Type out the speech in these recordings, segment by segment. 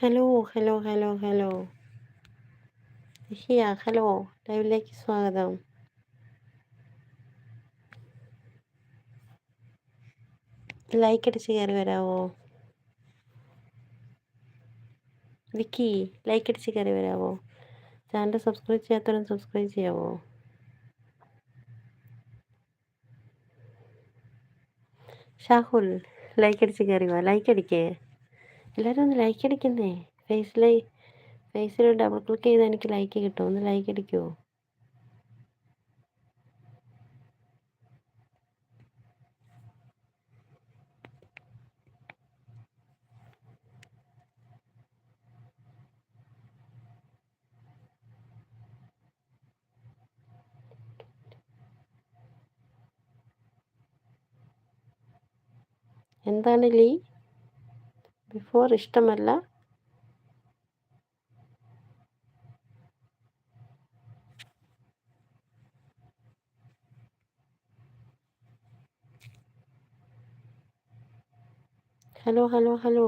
Hello hello hello hello ഹിയ hello ലൈവിലേക്ക് സ്വാഗതം ലൈക്ക് അടിച്ച് കയറി വരാവോ വിക്കി ലൈക്ക് അടിച്ച് കയറി വരാവോ ചാനൽ സബ്സ്ക്രൈബ് ചെയ്യാത്തവരും സബ്സ്ക്രൈബ് ചെയ്യാവോ? ഷാഹുൽ ലൈക്ക് അടിച്ച് കയറി വാ ലൈക്ക് അടിക്കേ എല്ലാവരും ഒന്ന് ലൈക്ക് അടിക്കുന്നേ. ഫേസിൽ ഫേസിൽ ഡബിൾ ക്ലിക്ക് ചെയ്താൽ എനിക്ക് ലൈക്ക് കിട്ടും. ഒന്ന് ലൈക്ക് അടിക്കുമോ എന്താണ് ലീ? ബിഫോർ ഇഷ്ടമല്ല. Hello hello hello.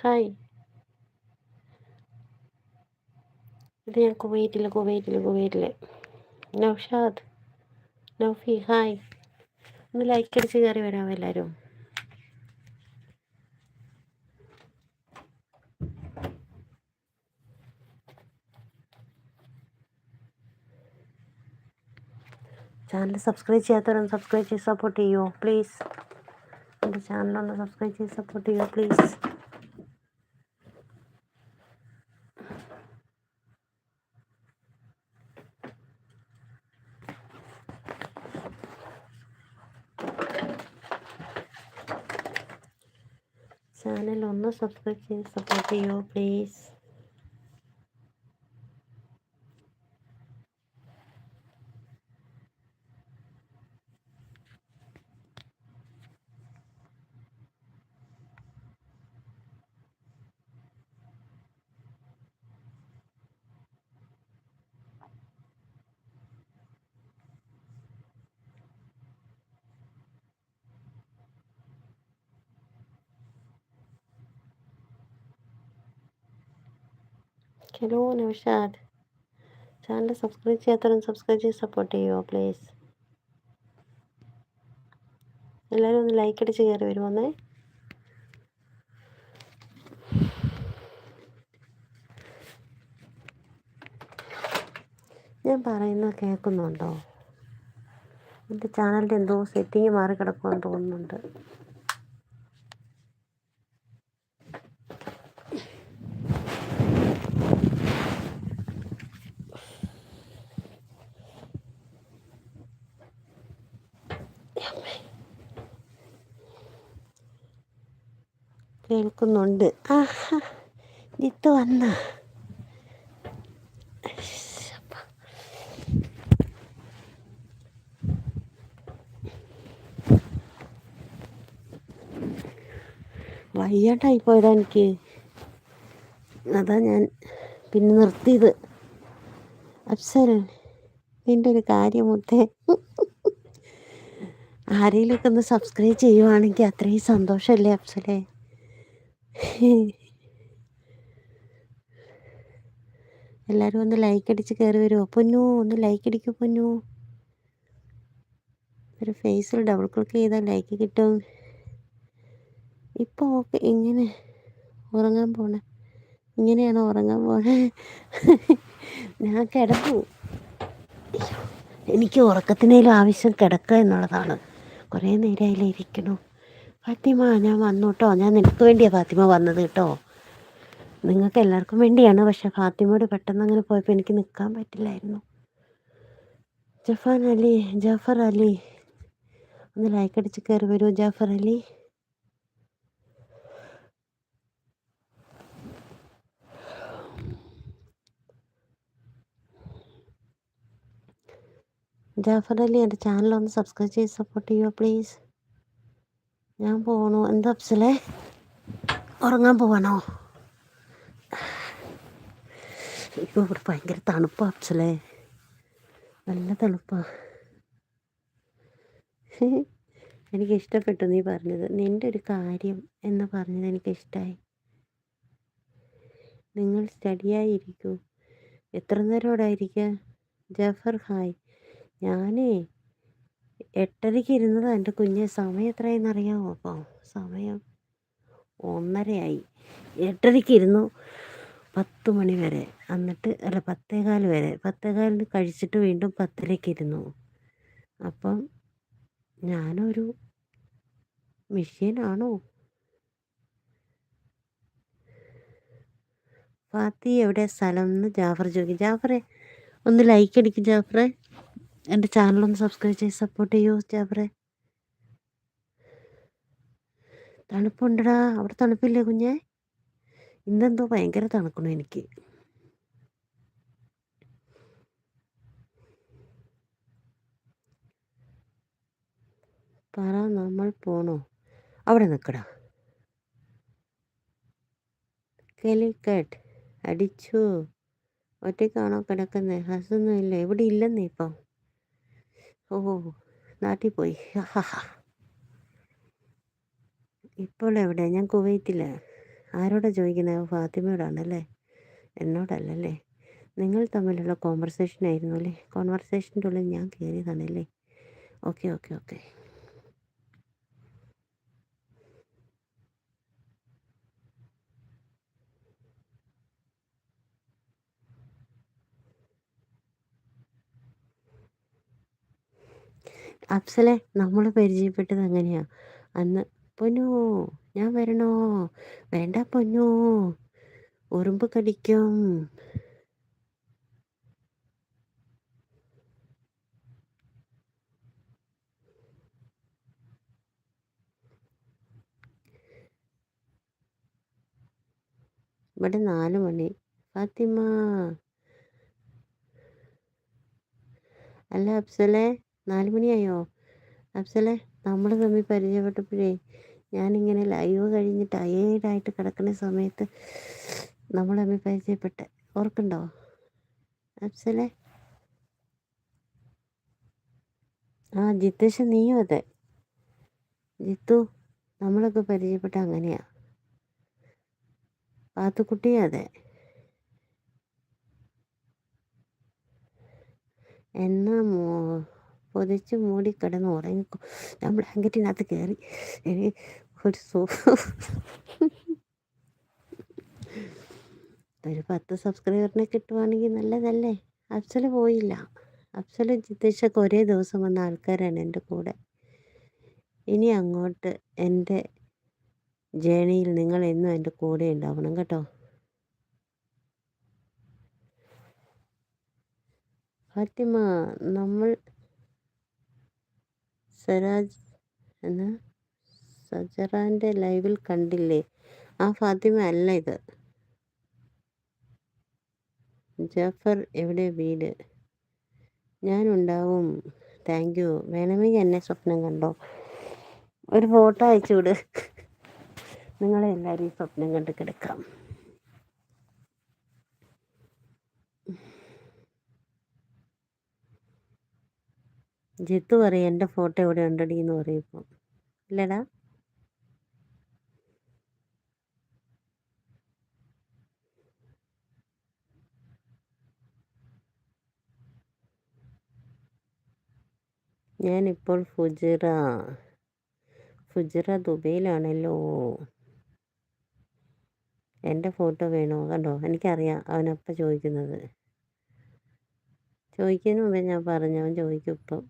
ഹായ്. ഇത് ഞാൻ കുവൈറ്റിൽ കുവൈറ്റിൽ കുവൈറ്റിൽ നൗഷാദ്. നൗഫി ഹായ്. ഒന്ന് ലൈക്ക് അടിച്ച് കയറി വരാമോ എല്ലാവരും ചാനൽ സബ്സ്ക്രൈബ് ചെയ്യാത്തവരൊന്ന് സബ്സ്ക്രൈബ് ചെയ്ത് സപ്പോർട്ട് ചെയ്യുമോ പ്ലീസ് എന്റെ ചാനലൊന്ന് സബ്സ്ക്രൈബ് ചെയ്ത് സപ്പോർട്ട് ചെയ്യുമോ പ്ലീസ് ചാനൽ ഒന്ന് സബ്സ്ക്രൈബ് ചെയ്ത് സപ്പോർട്ട് ചെയ്യുമോ please hello Naushad channel subscribe ചെയ്യാത്തവരും subscribe ചെയ്ത് സപ്പോർട്ട് ചെയ്യുമോ പ്ലീസ് എല്ലാവരും ഒന്ന് ലൈക്ക് അടിച്ച് കയറി വരുമോന്നേ? ഞാൻ പറയുന്നത് കേൾക്കുന്നുണ്ടോ? എന്റെ ചാനലിന്റെ എന്തോ സെറ്റിങ് മാറി കിടക്കുമെന്ന് തോന്നുന്നുണ്ട്. കേൾക്കുന്നുണ്ട്. ആഹാ ജിത്ത് വന്ന. വയ്യാണ്ടായി പോയതാ എനിക്ക്. അതാ ഞാൻ പിന്നെ നിർത്തിയത്. അപ്സര നിന്റെ ഒരു കാര്യമുത്തേ ആരെങ്കിലുമൊക്കെ ഒന്ന് സബ്സ്ക്രൈബ് ചെയ്യുവാണെങ്കിൽ അത്രയും സന്തോഷമല്ലേ അപ്സലേ എല്ലാവരും ഒന്ന് ലൈക്ക് അടിച്ച് കയറി വരുമോ പൊന്നു ഒന്ന് ലൈക്ക് അടിക്കൂ പൊന്നു. ഒരു ഫേസിൽ ഡബിൾ ക്ലിക്ക് ചെയ്താൽ ലൈക്ക് കിട്ടും. ഇപ്പോൾ ഓക്കെ ഇങ്ങനെ ഉറങ്ങാൻ പോണേ. ഇങ്ങനെയാണ് ഉറങ്ങാൻ പോണേ. ഞാൻ കിടന്നു എനിക്ക് ഉറക്കത്തിനേലും ആവശ്യം കിടക്കുക എന്നുള്ളതാണ്. കുറേ നേരമായാലും ഇരിക്കണു. ഫാത്തിമ ഞാൻ വന്നു കേട്ടോ ഞാൻ നിനക്ക് വേണ്ടിയാണ് ഫാത്തിമ വന്നത് കേട്ടോ. നിങ്ങൾക്ക് എല്ലാവർക്കും വേണ്ടിയാണ്. പക്ഷെ ഫാത്തിമയോട് പെട്ടെന്ന് അങ്ങനെ പോയപ്പോൾ എനിക്ക് നിൽക്കാൻ പറ്റില്ലായിരുന്നു. ജഫാൻ അലി ജഫർ അലി. ഒന്ന് ലൈക്ക് അടിച്ച് കയറി വരൂ ജാഫർ അലി. ജാഫർ അലി എന്റെ ചാനൽ ഒന്ന് സബ്സ്ക്രൈബ് ചെയ്ത് സപ്പോർട്ട് ചെയ്യുമോ പ്ലീസ് ഞാൻ പോണു. എന്താ അപ്സലേ ഉറങ്ങാൻ പോവാണോ? ഇപ്പോൾ ഇവിടെ ഭയങ്കര തണുപ്പാണ് അപ്സലേ നല്ല തണുപ്പാണ് എനിക്ക് ഇഷ്ടപ്പെട്ടു നീ പറഞ്ഞത്. നിന്റെ ഒരു കാര്യം എന്ന് പറഞ്ഞത് എനിക്കിഷ്ടമായി നിങ്ങൾ സ്റ്റഡിയായിരിക്കൂ എത്ര നേരം ഇവിടെ ആയിരിക്കുക ജഫർ ഹായ്. ഞാനേ എട്ടരയ്ക്ക് ഇരുന്നത് എന്റെ കുഞ്ഞ്. സമയം എത്രയെന്ന് അറിയാമോ അപ്പോൾ സമയം ഒന്നരയായി. എട്ടരയ്ക്ക് ഇരുന്നു പത്ത് മണി വരെ. എന്നിട്ട് അല്ല പത്തേകാൽ വരെ. പത്തേകാലിന് കഴിച്ചിട്ട് വീണ്ടും പത്തരയ്ക്ക് ഇരുന്നു. അപ്പം ഞാനൊരു മെഷീനാണോ ഫാത്തി എവിടെ? സ്ഥലം എന്ന് ജാഫർ ചോദിക്കും. ജാഫറെ ഒന്ന് ലൈക്ക് അടിക്കും ജാഫറെ. എന്റെ ചാനലൊന്ന് സബ്സ്ക്രൈബ് ചെയ്ത് സപ്പോർട്ട് ചെയ്യൂ ജാഫറെ. തണുപ്പുണ്ടടാ. അവിടെ തണുപ്പില്ലേ കുഞ്ഞെ? ഇന്നെന്തോ ഭയങ്കര തണുക്കണു എനിക്ക്. പറ നമ്മൾ പോണോ? അവിടെ നിൽക്കടാ കെലിക്കട്ട് അടിച്ചു. ഒറ്റയ്ക്കാണോ കിടക്കുന്നത് ഹസൊന്നും ഇല്ല ഇവിടെ ഇല്ലെന്നേ ഇപ്പം. ഓ നാട്ടിൽ പോയി. ഇപ്പോൾ എവിടെ? ഞാൻ കുവൈറ്റില്ല ആരോടാ ചോദിക്കുന്നത്? ഫാത്തിമയോടാണല്ലേ? എന്നോടല്ലല്ലേ? നിങ്ങൾ തമ്മിലുള്ള കോൺവെർസേഷൻ ആയിരുന്നു അല്ലേ? കോൺവെർസേഷന്റെ ഉള്ളിൽ ഞാൻ കയറിയതാണല്ലേ? Okay okay okay. അപ്സലെ നമ്മൾ പരിചയപ്പെട്ടത് അങ്ങനെയാ. അന്ന് പൊന്നോ ഞാൻ വരണോ? വേണ്ട പൊന്നോ. ഉറുമ്പ് കടിക്കും. ഇവിടെ നാല് മണി. ഫാത്തിമ. അല്ല അപ്സലെ നാല് മണിയായോ? അഫ്സലെ നമ്മൾ തമ്മിൽ പരിചയപ്പെട്ടപ്പോഴേ ഞാനിങ്ങനെ ലൈവ് കഴിഞ്ഞ് ടയേർഡായിട്ട് കിടക്കുന്ന സമയത്ത് നമ്മൾ തമ്മിൽ പരിചയപ്പെട്ടെ. ഓർക്കുണ്ടോ അഫ്സലെ? ആ ജിത്തേഷ് നീയും അതെ. ജിത്തു നമ്മളൊക്കെ പരിചയപ്പെട്ട അങ്ങനെയാ. പാത്തുക്കുട്ടിയും അതെ. എന്നാ മോ പൊതിച്ച് മൂടി കിടന്ന് ഉറങ്ങിക്കോ. ഞാൻ ബ്ലാങ്കറ്റിനകത്ത് കയറി ഒരു സൂ ഒരു പത്ത് സബ്സ്ക്രൈബറിനെ കിട്ടുവാണെങ്കിൽ നല്ലതല്ലേ? അഫ്സൽ പോയില്ല. അഫ്സൽ ജിതേഷൊക്കെ ഒരേ ദിവസം വന്ന ആൾക്കാരാണ് എന്റെ കൂടെ. ഇനി അങ്ങോട്ട് എന്റെ ജേണിയിൽ നിങ്ങൾ എന്നും എന്റെ കൂടെ ഉണ്ടാവണം കേട്ടോ. ഫാത്തിമ നമ്മൾ സരാജ് എന്ന സജറാന്റെ ലൈവിൽ കണ്ടില്ലേ? ആ ഫാത്തിമ അല്ല ഇത്. ജഫർ എവിടെ വീട്? ഞാനുണ്ടാവും. താങ്ക് യു വേണമെങ്കിൽ എന്നെ സ്വപ്നം കണ്ടോ? ഒരു ഫോട്ടോ അയച്ചു വിട് നിങ്ങളെ എല്ലാവരും സ്വപ്നം കണ്ട് കിടക്കാം. ജിത്തു പറയും എന്റെ ഫോട്ടോ എവിടെ ഉണ്ടടി? എന്ന് പറയും ഇപ്പം. ഇല്ലടാ. ഞാനിപ്പോൾ ഫുജിറ. ഫുജിറ ദുബൈയിലാണല്ലോ. എന്റെ ഫോട്ടോ വേണോ? കണ്ടോ? എനിക്കറിയാം അവനപ്പം ചോദിക്കുന്നത്. ചോദിക്കുന്നതിന് മുമ്പേ ഞാൻ പറഞ്ഞു അവൻ ചോദിക്കും ഇപ്പം.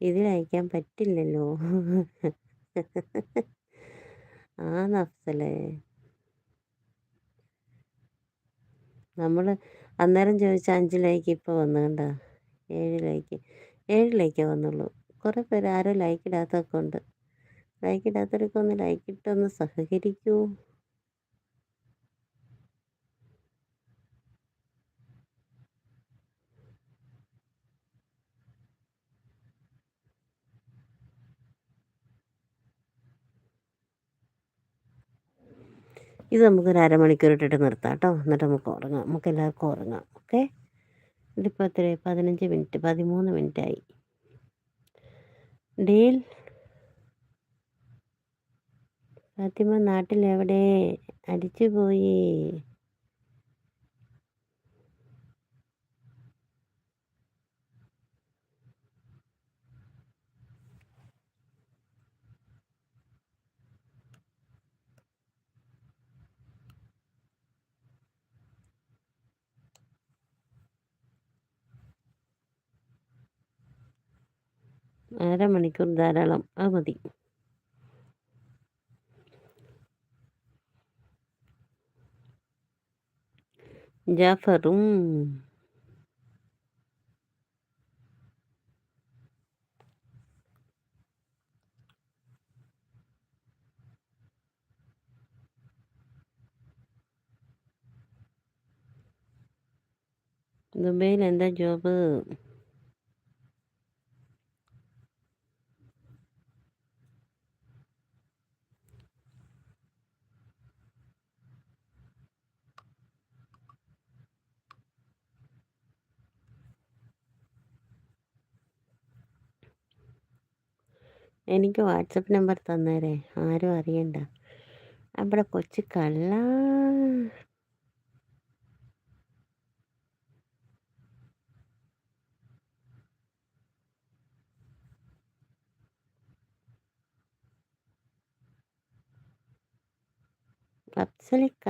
ഇതിലയക്കാൻ പറ്റില്ലല്ലോ. ആ നഫ്സലേ. നമ്മൾ അന്നേരം ചോദിച്ച അഞ്ച് ലൈക്ക് ഇപ്പോൾ വന്നു കണ്ടോ? ഏഴ് ലൈക്ക് ഏഴ് ലൈക്കേ വന്നുള്ളൂ. കുറേ പേര് ആരോ ലൈക്ക് ഇടാത്തൊക്കെ ഉണ്ട്. ലൈക്ക് ഇടാത്തവരൊക്കെ ഒന്ന് ലൈക്ക് ഇട്ടൊന്ന് സഹകരിക്കൂ. ഇത് നമുക്കൊരു അരമണിക്കൂർ ഇട്ടിട്ട് നിർത്താം കേട്ടോ. എന്നിട്ട് നമുക്ക് ഉറങ്ങാം. നമുക്ക് എല്ലാവർക്കും ഉറങ്ങാം. ഓക്കെ? ഇതിപ്പോൾ എത്ര പതിനഞ്ച് മിനിറ്റ്. പതിമൂന്ന് മിനിറ്റ് ആയി ഡീൽ ഫാത്തിമ നാട്ടിലെവിടെ? അടിച്ചു പോയി അരമണിക്കൂർ ധാരാളം. അത് മതി. ജാഫറും ദുബൈയിൽ എന്താ ജോബ്? എനിക്ക് വാട്സപ്പ് നമ്പർ തന്നേരെ. ആരും അറിയണ്ട. അവിടെ കൊച്ചു കള്ള. അപ്സലിക്ക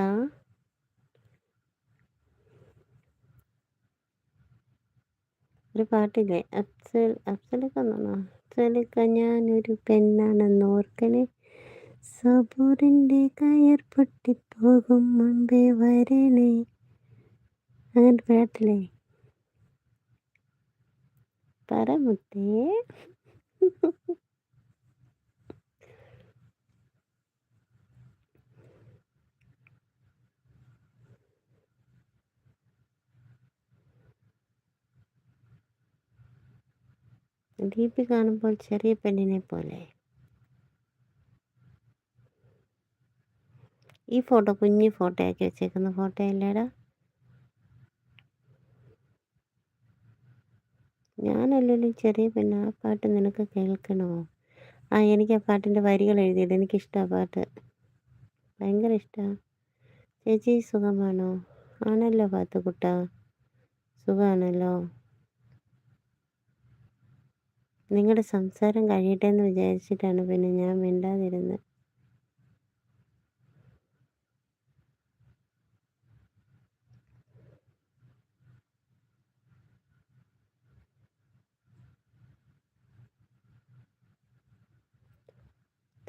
ഒരു പാട്ടില്ലേ? അപ്സൽ അപ്സലിക്ക എന്നാണോ അപ്സലിക്ക ഞാനൊരു പെണ്ണാണെന്ന് ഓർക്കണേ. സബൂറിന്റെ കയർ പൊട്ടിപ്പോകും മുമ്പേ വരണേ. അങ്ങനെ പാട്ടില്ലേ? പറമുത്തേ ദീപി കാണുമ്പോൾ ചെറിയ പെണ്ണിനെ പോലെ. ഈ ഫോട്ടോ കുഞ്ഞു ഫോട്ടോ ആക്കി വെച്ചേക്കുന്ന ഫോട്ടോ അല്ലേടാ? ഞാനല്ലല്ലോ ചെറിയ പെണ്ണ് ആ പാട്ട് നിനക്ക് കേൾക്കണോ? ആ എനിക്ക് ആ പാട്ടിന്റെ വരികൾ എഴുതിയത് എനിക്കിഷ്ടമാണ് പാട്ട്. ഭയങ്കര ഇഷ്ടമാണ് ചേച്ചി സുഖമാണോ? ആണല്ലോ പാത്തുക്കുട്ട സുഖമാണല്ലോ നിങ്ങളുടെ സംസാരം കഴിയട്ടെ എന്ന് വിചാരിച്ചിട്ടാണ് പിന്നെ ഞാൻ മിണ്ടാതിരുന്നത്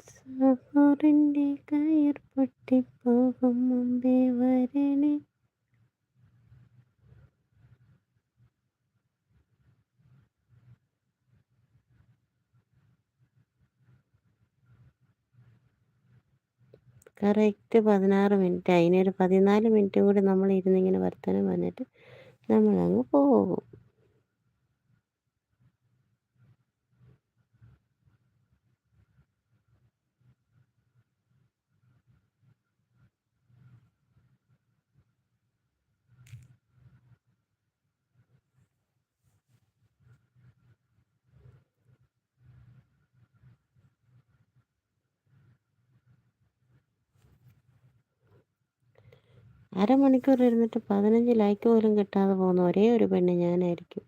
സഫറിന്റെ കയർ പൊട്ടിപ്പോകും മുമ്പേ വരണേ. കറക്റ്റ് പതിനാറ് മിനിറ്റ് അതിനൊരു പതിനാല് മിനിറ്റ് കൂടി നമ്മൾ ഇരുന്നിങ്ങനെ വർത്തനം പറഞ്ഞിട്ട് നമ്മളങ്ങ് പോകും. അരമണിക്കൂർ ഇരുന്നിട്ട് പതിനഞ്ച് ലൈക്ക് പോലും കിട്ടാതെ പോകുന്ന ഒരേ ഒരു പെണ്ണ് ഞാനായിരിക്കും.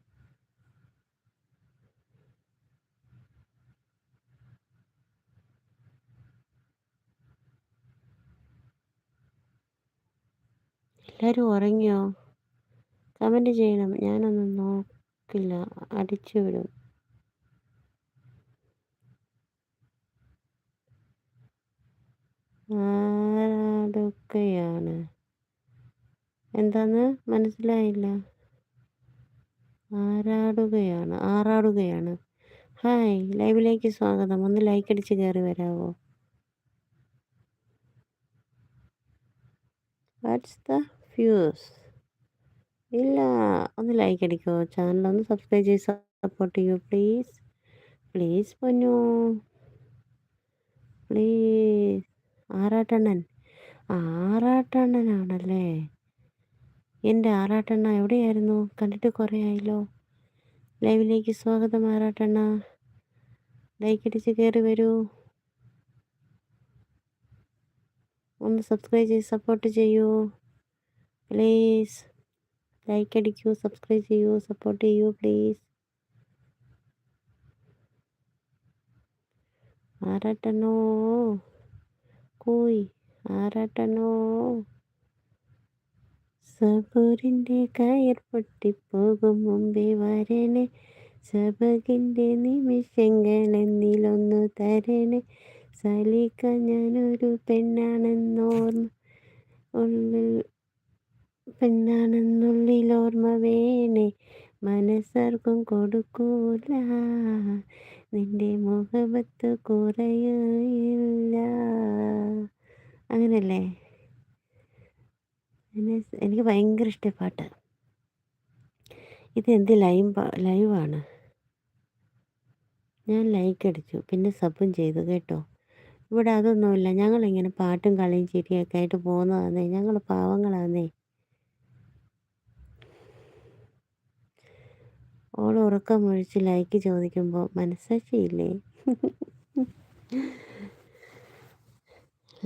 എല്ലാവരും ഉറങ്ങിയോ? കമന്റ് ചെയ്യണം. ഞാനൊന്നും നോക്കില്ല. അടിച്ചു വിടും. ആരൊക്കെയാണ് എന്താന്ന് മനസ്സിലായില്ല. ആരാടുകയാണ്? ആറാടുകയാണ്. ഹായ് ലൈവിലേക്ക് സ്വാഗതം. ഒന്ന് ലൈക്ക് അടിച്ച് കയറി വരാവോ? വാട്ട്സ് ദ ഫ്യൂസ് ഇല്ല ഒന്ന് ലൈക്ക് അടിക്കോ. ചാനൽ ഒന്ന് സബ്സ്ക്രൈബ് ചെയ്ത് സപ്പോർട്ട് ചെയ്യൂ പ്ലീസ് പ്ലീസ് പൊന്നു. പ്ലീസ് ആറാട്ടണ്ണൻ. ആറാട്ടണ്ണനാണല്ലേ? എന്റെ ആറാട്ടണ്ണ എവിടെയായിരുന്നു? കണ്ടിട്ട് കുറേ ആയല്ലോ. ലൈവിലേക്ക് സ്വാഗതം ആറാട്ടണ്ണ. ലൈക്ക് അടിച്ച് കയറി വരൂ. ഒന്ന് സബ്സ്ക്രൈബ് ചെയ്ത് സപ്പോർട്ട് ചെയ്യൂ. പ്ലീസ്. ലൈക്ക് അടിക്കൂ സബ്സ്ക്രൈബ് ചെയ്യൂ സപ്പോർട്ട് ചെയ്യൂ പ്ലീസ്. ആറാട്ടണോ കോയി ആറാട്ടനോ സബൂറിന്റെ കയർ പൊട്ടിപ്പോകും മുമ്പേ വരണേ. സബകിന്റെ നിമിഷങ്ങളെന്നിലൊന്നു തരണേ. സലിക്ക ഞാനൊരു പെണ്ണാണെന്നോർമ്മ ഉള്ളിൽ പെണ്ണാണെന്നുള്ളിൽ ഓർമ്മ വേണേ. മനസ്സർക്കും കൊടുക്കൂല നിന്റെ മുഖപത്ത് കുറയില്ല അങ്ങനല്ലേ? എനിക്ക് ഭയങ്കര ഇഷ്ടമായി പാട്ട്. ഇത് എന്ത് ലൈവ് ലൈവാണ്? ഞാൻ ലൈക്ക് അടിച്ചു പിന്നെ സബും ചെയ്തു കേട്ടോ. ഇവിടെ അതൊന്നുമില്ല ഞങ്ങളിങ്ങനെ പാട്ടും കളിയും ചിരിയൊക്കെ ആയിട്ട് പോകുന്നതാന്നേ ഞങ്ങൾ പാവങ്ങളാന്നേ. ഓൾ ഉറക്കം ഒഴിച്ച് ലൈക്ക് ചോദിക്കുമ്പോൾ മനസ്സാക്ഷിയില്ലേ?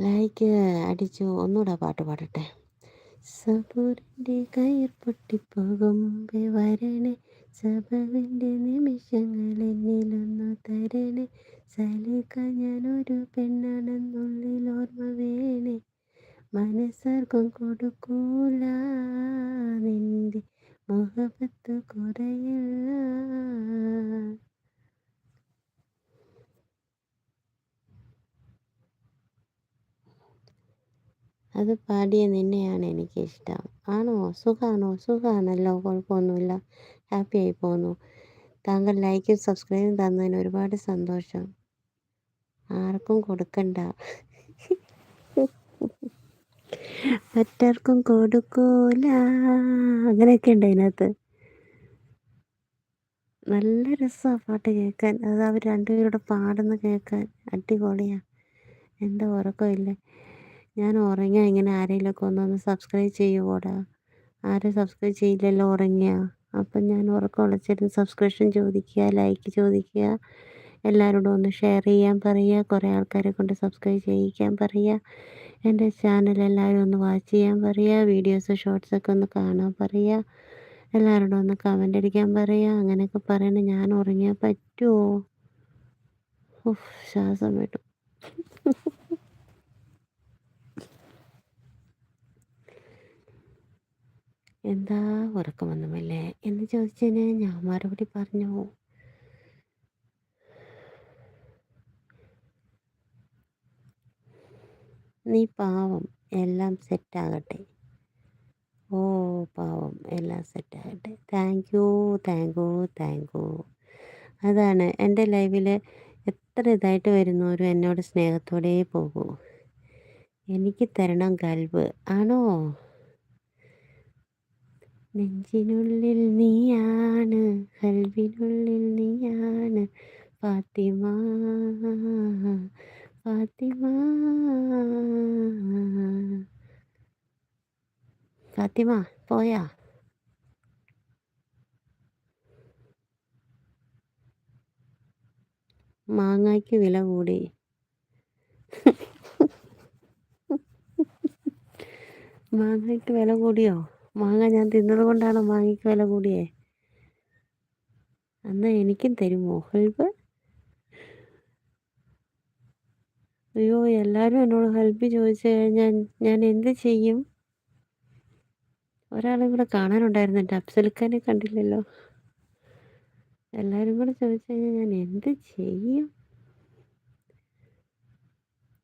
ലൈക്ക് അടിച്ചു ഒന്നുകൂടെ പാട്ട് പാടട്ടെ. സബൂറിന്റെ കയർ പൊട്ടിപ്പോകും വരണേ. സബവിന്റെ നിമിഷങ്ങൾ എന്നിലൊന്നു തരണേ. സലിക്ക ഞാനൊരു പെണ്ണാണെന്നുള്ളിൽ ഓർമ്മ വേണേ. മനസ്സർക്കും കൊടുക്കൂല നിന്റെ മുഖപത്ത് കുറയില്ല. അത് പാടിയ നിന്നെയാണ് എനിക്കിഷ്ടം. ആണോ? സുഖമാണോ സുഖമാണല്ലോ കുഴപ്പമൊന്നുമില്ല. ഹാപ്പി ആയി പോന്നു. താങ്കൾ ലൈക്കും സബ്സ്ക്രൈബും തന്നതിന് ഒരുപാട് സന്തോഷം. ആർക്കും കൊടുക്കണ്ട. മറ്റാർക്കും കൊടുക്കൂല. അങ്ങനെയൊക്കെ ഉണ്ട് അതിനകത്ത്. നല്ല രസമാണ് പാട്ട് കേൾക്കാൻ. അത് അവർ രണ്ടുപേരുടെ പാടുന്ന കേൾക്കാൻ. അടിപൊളിയാണ് എന്താ ഉറക്കമില്ലേ? ഞാൻ ഉറങ്ങിയ ഇങ്ങനെ ആരെങ്കിലുമൊക്കെ ഒന്നൊന്ന് സബ്സ്ക്രൈബ് ചെയ്യുവോടാ? ആരും സബ്സ്ക്രൈബ് ചെയ്യില്ലല്ലോ ഉറങ്ങിയ? അപ്പം ഞാൻ ഉറക്കം ഉളച്ചിരുന്ന് സബ്സ്ക്രിപ്ഷൻ ചോദിക്കുക ലൈക്ക് ചോദിക്കുക എല്ലാവരോടും ഒന്ന് ഷെയർ ചെയ്യാൻ പറയുക കുറേ ആൾക്കാരെ കൊണ്ട് സബ്സ്ക്രൈബ് ചെയ്യിക്കാൻ പറയുക എന്റെ ചാനൽ എല്ലാവരും ഒന്ന് വാച്ച് ചെയ്യാൻ പറയുക വീഡിയോസ് ഷോർട്സൊക്കെ ഒന്ന് കാണാൻ പറയുക എല്ലാവരോടും ഒന്ന് കമന്റ് അടിക്കാൻ പറയുക അങ്ങനെയൊക്കെ പറയണേ ഞാൻ ഉറങ്ങിയാൽ പറ്റുമോ ശ്വാസം വിട്ടു. എന്താ ഉറക്കം വന്നുമല്ലേ എന്ന് ചോദിച്ചതിന് ഞാൻ മറുപടി പറഞ്ഞു. നീ പാവം എല്ലാം സെറ്റാകട്ടെ ഓ പാവം എല്ലാം സെറ്റാകട്ടെ thank you thank you thank you അതാണ് എന്റെ ലൈഫിൽ എത്ര ഇതായിട്ട് വരുന്നവരും എന്നോട് സ്നേഹത്തോടെ പോകൂ. എനിക്ക് തരണം കൽവ് ആണോ? നെഞ്ചിനുള്ളിൽ നീയാണ് കൽവിനുള്ളിൽ നീയാണ്. ഫാത്തിമ ഫാത്തിമ. ഫാത്തിമ പോയാ? മാങ്ങയ്ക്ക് വില കൂടി. മാങ്ങയ്ക്ക് വില കൂടിയോ? മാങ്ങ ഞാൻ തിന്നത് കൊണ്ടാണോ മാങ്ങയ്ക്ക് വില കൂടിയേ? അന്ന് എനിക്കും തരുമോ ഹെൽപ്പ് അയ്യോ എല്ലാവരും എന്നോട് ഹെൽപ്പ് ചോദിച്ചു കഴിഞ്ഞാൽ ഞാൻ എന്ത് ചെയ്യും? ഒരാളെ കൂടെ കാണാനുണ്ടായിരുന്നു അഫ്സൽഖാനെ കണ്ടില്ലല്ലോ. എല്ലാവരും കൂടെ ചോദിച്ചു കഴിഞ്ഞാൽ ഞാൻ എന്ത് ചെയ്യും?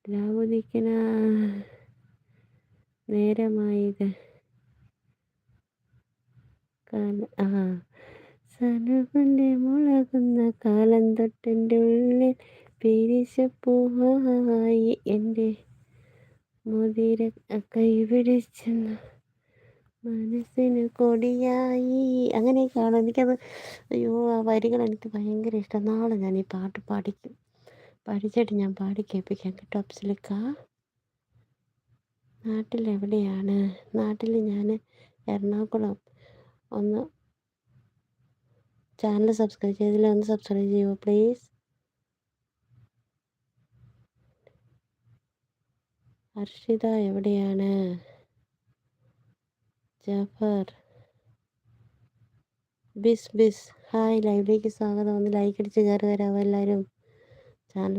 ലാവുദിക്കന നേരമായത്. ആ. സനവിന്റെ മുളകുന്ന കാലം തൊട്ടെന്റെ ഉള്ളിൽ പിരിശപ്പൂവായി എന്റെ മുതിര കൈപിടിച്ചെന്ന് മനസ്സിന് കൊടിയായി. അങ്ങനെയൊക്കെയാണ് എനിക്കത് അയ്യോ ആ വരികൾ എനിക്ക് ഭയങ്കര ഇഷ്ടം. നാളെ ഞാൻ ഈ പാട്ട് പാടിക്കും. പഠിച്ചിട്ട് ഞാൻ പാടി കേൾപ്പിക്കാം കേട്ടോ അപ്സിലിക്ക നാട്ടിലെവിടെയാണ്? നാട്ടിൽ ഞാൻ എറണാകുളം ഒന്ന് ചാനൽ സബ്സ്ക്രൈബ് ചെയ്തില്ല? ഒന്ന് സബ്സ്ക്രൈബ് ചെയ്യുമോ പ്ലീസ് ഹർഷിത എവിടെയാണ്? ജഫർ. ബിസ് ബിസ്. ഹായ് ലൈവിലേക്ക് സ്വാഗതം. ഒന്ന് ലൈക്ക് അടിച്ച് കയറി വരാമോ എല്ലാവരും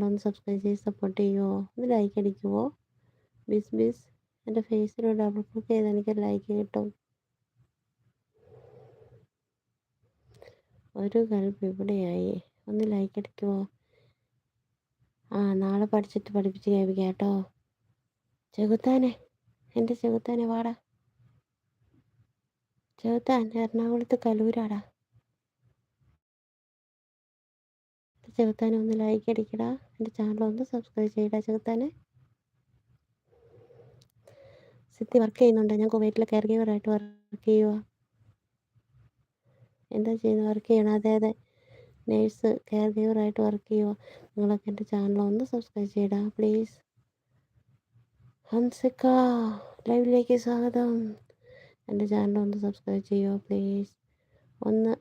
ഒന്ന് സബ്സ്ക്രൈബ് ചെയ്ത് സപ്പോർട്ട് ചെയ്യുമോ ഒന്ന് ലൈക്ക് അടിക്കുമോ ബിസ് ബിസ്. എന്റെ ഫേസിലൂടെ ഡബിൾ ക്ലിക്ക് ചെയ്ത് എനിക്ക് ലൈക്ക് കിട്ടും. ഒരു കൽപ്പ് ഇവിടെയായി. ഒന്ന് ലൈക്ക് അടിക്കുമോ ആ നാളെ പഠിച്ചിട്ട് പഠിപ്പിച്ച് കേൾപ്പിക്കാം കേട്ടോ. ചെകുത്താനെ എന്റെ ചെകുത്താനെ വാടാ. ചെകുത്താൻ എറണാകുളത്ത് കലൂരാടാ. ചെകുത്താനെ ഒന്ന് ലൈക്ക് അടിക്കടാ. എന്റെ ചാനൽ ഒന്ന് സബ്സ്ക്രൈബ് ചെയ്യടാ ചെകുത്താനെ. സിദ്ധി വർക്ക് ചെയ്യുന്നുണ്ട്. ഞാൻ കുവൈറ്റിലെ കെയർ ഗീവറായിട്ട് വർക്ക് ചെയ്യുക എന്താ ചെയ്യുന്നത് വർക്ക് ചെയ്യണം. അതെ അതെ നേഴ്സ് കെയർ ഗീവറായിട്ട് വർക്ക് ചെയ്യുക. നിങ്ങളൊക്കെ എന്റെ ചാനൽ ഒന്ന് സബ്സ്ക്രൈബ് ചെയ്യടാ പ്ലീസ് ഹംസിക്ക ലൈവിലേക്ക് സ്വാഗതം. എന്റെ ചാനൽ ഒന്ന് സബ്സ്ക്രൈബ് ചെയ്യുമോ പ്ലീസ് ഒന്ന്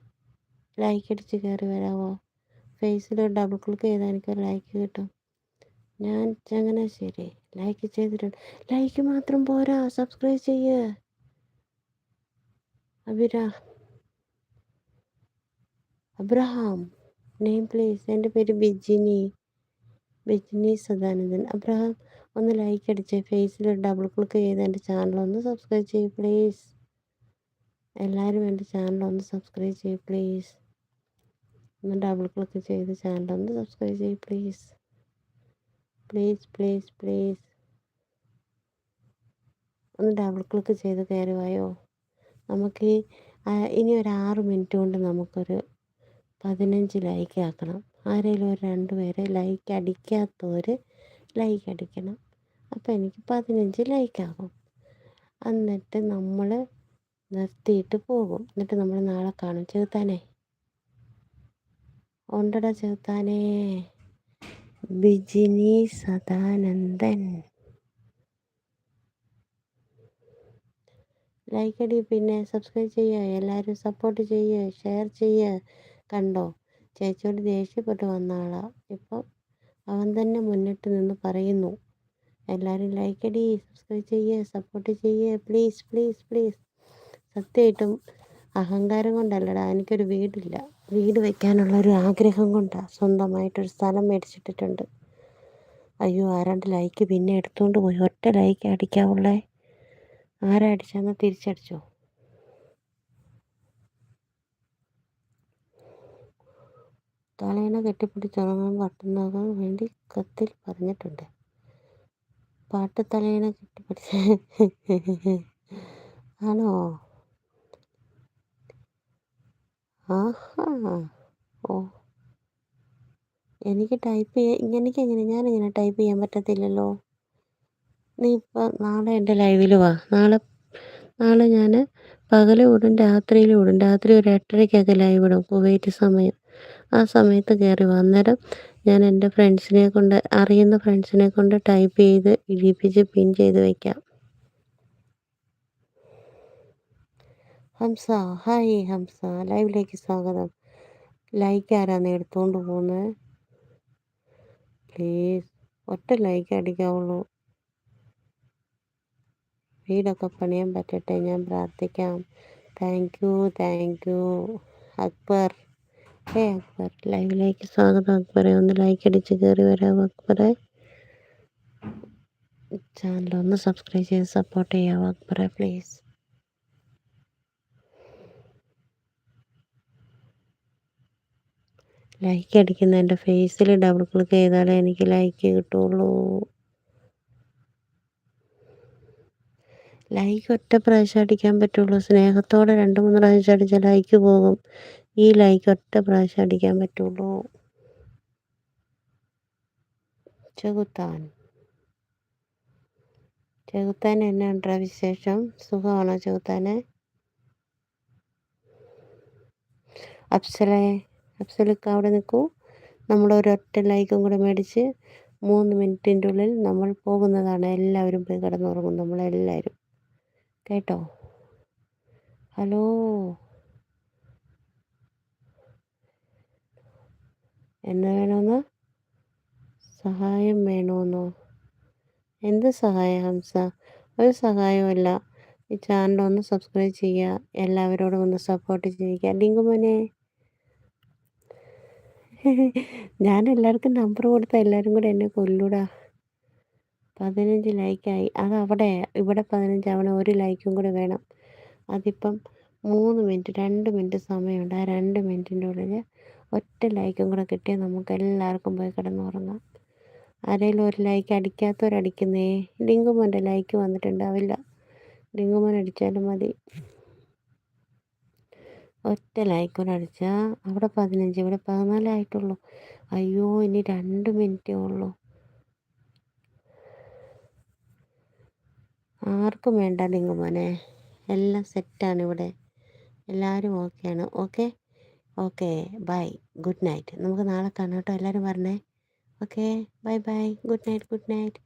ലൈക്ക് അടിച്ച് കയറി വരാമോ ഫേസിൽ ഡബിൾ ക്ലിക്ക് ചെയ്താൽ എനിക്കൊരു ലൈക്ക് കിട്ടും. ഞാൻ ചങ്ങനാശ്ശേരി ലൈക്ക് ചെയ്തിട്ടുണ്ട്. ലൈക്ക് മാത്രം പോരാ സബ്സ്ക്രൈബ് ചെയ്യ്. അഭിരാ അബ്രഹാം നെയിം പ്ലീസ് എന്റെ പേര് ബിജിനി. ബിജിനി സദാനന്ദൻ. അബ്രഹാം ഒന്ന് ലൈക്ക് അടിച്ച്. ഫേസിൽ ഡബിൾ ക്ലിക്ക് ചെയ്ത് എന്റെ ചാനൽ ഒന്ന് സബ്സ്ക്രൈബ് ചെയ്യൂ പ്ലീസ് എല്ലാവരും എന്റെ ചാനൽ ഒന്ന് സബ്സ്ക്രൈബ് ചെയ്യൂ പ്ലീസ് ഒന്ന് ഡബിൾ ക്ലിക്ക് ചെയ്ത് ചാനൽ ഒന്ന് സബ്സ്ക്രൈബ് ചെയ്യൂ പ്ലീസ് പ്ലീസ് പ്ലീസ് പ്ലീസ് ഒന്ന് ഡബിൾ ക്ലിക്ക് ചെയ്ത് കയറി വായോ നമുക്ക് ഇനി ഒരു ആറ് മിനിറ്റ് കൊണ്ട് നമുക്കൊരു പതിനഞ്ച് ലൈക്ക് ആക്കണം. ആരെങ്കിലും ഒരു രണ്ട് പേരെ ലൈക്ക് അടിക്കാത്തവർ ലൈക്ക് അടിക്കണം. അപ്പോൾ എനിക്ക് പതിനഞ്ച് ലൈക്ക് ആകും എന്നിട്ട് നമ്മൾ നിർത്തിയിട്ട് പോകും. എന്നിട്ട് നമ്മൾ നാളെ കാണും. ചെറുത്താനേ ഉണ്ടടാ ചെറുത്താനേ ബിജിനി സദാനന്ദൻ. ലൈക്ക് അടി പിന്നെ സബ്സ്ക്രൈബ് ചെയ്യുക. എല്ലാവരും സപ്പോർട്ട് ചെയ്യുക. ഷെയർ ചെയ്യുക. കണ്ടോ? ചേച്ചിയോട് ദേഷ്യപ്പെട്ട് വന്ന ആളാ. ഇപ്പോൾ അവൻ തന്നെ മുന്നിട്ട് നിന്ന് പറയുന്നു. എല്ലാവരും ലൈക്ക് അടി സബ്സ്ക്രൈബ് ചെയ്യേ സപ്പോർട്ട് ചെയ്യേ. പ്ലീസ് പ്ലീസ് പ്ലീസ് സത്യമായിട്ടും അഹങ്കാരം കൊണ്ടല്ലടാ. എനിക്കൊരു വീടില്ല. വീട് വയ്ക്കാനുള്ള ഒരു ആഗ്രഹം കൊണ്ടാണ് സ്വന്തമായിട്ടൊരു സ്ഥലം മേടിച്ചിട്ടിട്ടുണ്ട്. അയ്യോ ആരാണ്ട് ലൈക്ക് പിന്നെ എടുത്തുകൊണ്ട് പോയി. ഒറ്റ ലൈക്ക് അടിക്കാവുള്ളേ? ആരാ തിരിച്ചടിച്ചോ? തലേണ കെട്ടിപ്പിടിച്ചുറങ്ങാൻ പറ്റുന്നതിന് വേണ്ടി കത്തിൽ പറഞ്ഞിട്ടുണ്ട്. പാട്ട് തലേണ കെട്ടിപ്പിടിച്ച്. ആണോ? ആഹാ. ഓ. എനിക്ക് ടൈപ്പ് ചെയ്യാൻ എനിക്ക് എങ്ങനെ? ഞാനിങ്ങനെ ടൈപ്പ് ചെയ്യാൻ പറ്റത്തില്ലല്ലോ. നീ ഇപ്പം നാളെ എന്റെ ലൈവിൽ വാ. നാളെ നാളെ ഞാൻ പകലും ഇടും രാത്രിയിലും ഇടും രാത്രി ഒരു എട്ടരയ്ക്കൊക്കെ ലൈവ് ഇടും. കുവൈറ്റ് സമയം. ആ സമയത്ത് കയറി അന്നേരം ഞാൻ എന്റെ ഫ്രണ്ട്സിനെ കൊണ്ട് അറിയുന്ന ഫ്രണ്ട്സിനെ കൊണ്ട് ടൈപ്പ് ചെയ്ത് ഇടിപ്പിച്ച് പിൻ ചെയ്ത് വയ്ക്കാം ഹംസ ഹായ് ഹംസ ലൈവിലേക്ക് സ്വാഗതം. ലൈക്ക് ആരാന്ന് എടുത്തുകൊണ്ട് പോകുന്നത് പ്ലീസ് ഒറ്റ ലൈക്ക് അടിക്കാവുള്ളൂ. വീടൊക്കെ പണിയാൻ പറ്റട്ടെ ഞാൻ പ്രാർത്ഥിക്കാം. Thank you thank you. Akbar hey Akbar ലൈവിലേക്ക് സ്വാഗതം. അക്ബറെ ഒന്ന് ലൈക്ക് അടിച്ച് കയറി വരാം അക്ബറെ? ചാനൽ ഒന്ന് സബ്സ്ക്രൈബ് ചെയ്ത് സപ്പോർട്ട് ചെയ്യാം അക്ബറെ പ്ലീസ് ലൈക്ക് അടിക്കുന്ന എന്റെ ഫേസിൽ ഡബിൾ ക്ലിക്ക് ചെയ്താലേ എനിക്ക് ലൈക്ക് കിട്ടുള്ളൂ. ലൈക്ക് ഒറ്റ പ്രാവശ്യം അടിക്കാൻ പറ്റുള്ളൂ. സ്നേഹത്തോടെ രണ്ട് മൂന്ന് പ്രാവശ്യം അടിച്ചാൽ ലൈക്ക് പോകും. ഈ ലൈക്ക് ഒറ്റ പ്രാവശ്യം അടിക്കാൻ പറ്റുള്ളൂ. ചെകുത്താൻ. ചെകുത്താൻ എന്നാ വിശേഷം? സുഖമാണോ ചെകുത്താനെ അപ്സലെ അപ്സലൊക്കെ അവിടെ നിൽക്കൂ നമ്മൾ ഒരൊറ്റ ലൈക്കും കൂടെ മേടിച്ച് മൂന്ന് മിനിറ്റിന്റെ ഉള്ളിൽ നമ്മൾ പോകുന്നതാണ്. എല്ലാവരും പോയി കിടന്നുറങ്ങും നമ്മളെല്ലാവരും. കേട്ടോ? ഹലോ? എന്നാ വേണമെന്നോ സഹായം വേണമെന്നോ എന്ത് സഹായം ഹംസ? ഒരു സഹായവുമല്ല. ഈ ചാനൽ ഒന്ന് സബ്സ്ക്രൈബ് ചെയ്യുക. എല്ലാവരോടും ഒന്ന് സപ്പോർട്ട് ചെയ്യുക. ഡിങ്കു മോനെ. ഞാൻ എല്ലാവർക്കും നമ്പർ കൊടുത്ത എല്ലാവരും കൂടെ എന്നെ കൊല്ലൂടാ. പതിനഞ്ച് ലൈക്കായി അത് അവിടെ ഇവിടെ പതിനഞ്ച് അവിടെ ഒരു ലൈക്കും കൂടെ വേണം. അതിപ്പം മൂന്ന് മിനിറ്റ് രണ്ട് മിനിറ്റ് സമയമുണ്ട്. ആ രണ്ട് മിനിറ്റിന്റെ ഉള്ളിൽ ഒറ്റ ലൈക്കും കൂടെ കിട്ടിയാൽ നമുക്ക് എല്ലാവർക്കും പോയി കിടന്നുറങ്ങാം. ആരെങ്കിലും ഒരു ലൈക്ക് അടിക്കാത്തവരടിക്കുന്നേ ഡിങ്കുമോന്റെ ലൈക്ക് വന്നിട്ടുണ്ടാവില്ല. ഡിങ്കുമോൻ അടിച്ചാലും മതി. ഒറ്റ ലൈക്ക് കൂടെ അടിച്ചാൽ അവിടെ പതിനഞ്ച് ഇവിടെ പതിനാലായിട്ടുള്ളൂ അയ്യോ ഇനി രണ്ട് മിനിറ്റേ ഉള്ളൂ. ആർക്കും വേണ്ട ഡിങ്കുമോനെ. എല്ലാം സെറ്റാണ് ഇവിടെ. എല്ലാവരും ഓക്കെയാണ്. Okay? Okay bye. Good night. നമുക്ക് നാളെ കാണാം കേട്ടോ എല്ലാവരും പറഞ്ഞേ okay bye bye. Good night good night.